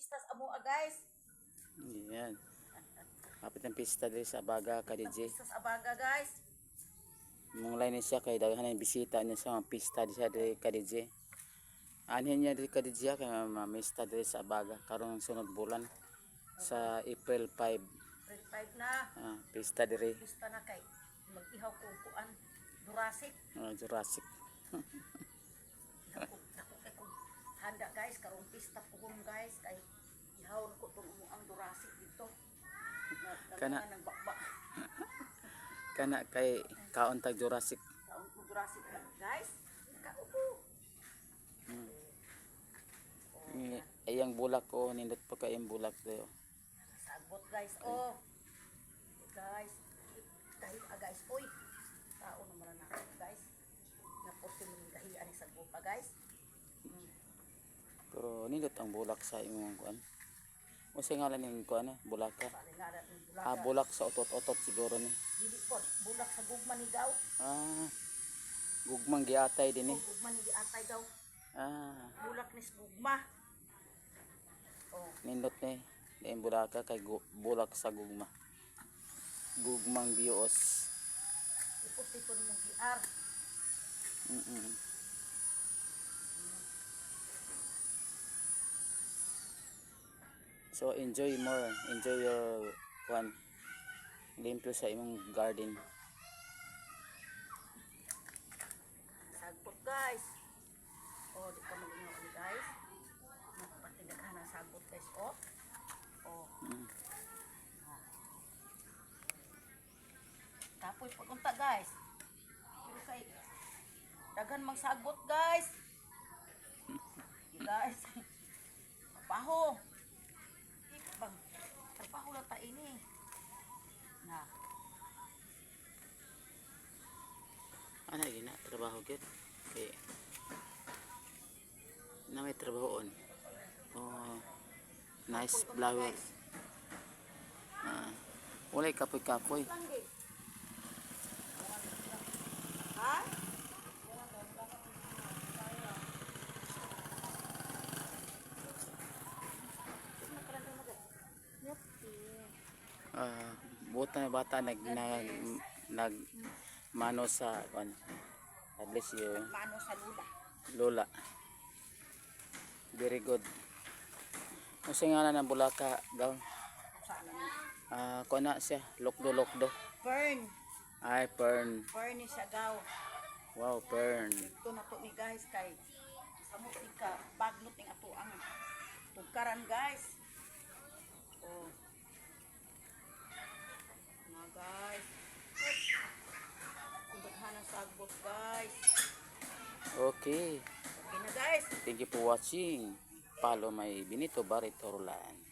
pista sa amo ah, guys. Yan. Kapit ng pista diri sa Abaga, Kadidje. Pista sa abaga guys. Mong line siya kay daghan ng bisita niya sa mga pista diri Kadidje. Anhin niya diri Kadidje kay mamista diri sa Abaga karong sunod bulan sa April 5. Grade 5 na. Ah, pista diri Pista na kay mag-ihaw ko kuan. Jurassic. ah, Jurassic. handa guys karong pista kung guys kay ihaw ko tong ang Jurassic dito. Na- Kana- ng bakba. Kana kay kauntag Jurassic. Kaon ko Jurassic na, guys. Kaupo. Ni- Ayang bulak ko nindot pa kayong bulak dayo. Sagbot guys. Oh. Guys. Dahil ah guys. Uy. Tao naman na guys. Naposte mo yung dahilan ni sagbot pa guys. Pero nindot ang bulak sa imong kuan. O sa ngalan ning kuan eh, bulaka. Ah, bulak sa otot-otot siguro ni. Dili po. Bulak sa gugma ni Gaw. Ah, gugmang giatay din Oh, eh. gugma ni Atay Gaw. Ah, Bulak ni gugma. Oh. nindot ni. Daing bulaka kay gu- bulak sa gugma. Gugmang bios. Ni mong GR. Mm So enjoy more, enjoy your kuan. Limpyo sa imong garden. Sagbot guys. Oh, di ka malingaw ni guys. Napatinaghan ang sagbot guys. Oh. Oh. Mm. Tapoy po unta guys. Pero kay daghan mang sagbot guys. guys. Papaho. Bang. Papaho lang ta ini. Na. Ano yun na, trabaho gid. Kay na may trabahoon. Oh, nice flower. Ah, walay kapoy-kapoy. Ah, buta na bata nag nag, nag mano sa kuan. At least yung Mano sa lula. lola. Very good. Kung sa ngalan ng bulaka, daw. Ah, kuan na siya, lokdo lokdo. Burn. Ay. Burn ni siya gaw. Wow, pern. Ito na to ni guys kay samot ka bagnot ning ato ang tugkaran guys. Oh. Na guys. Tugkaran ang sagbot guys. Okay. Okay na guys. Thank you for watching. Follow my Benito Barretorulan.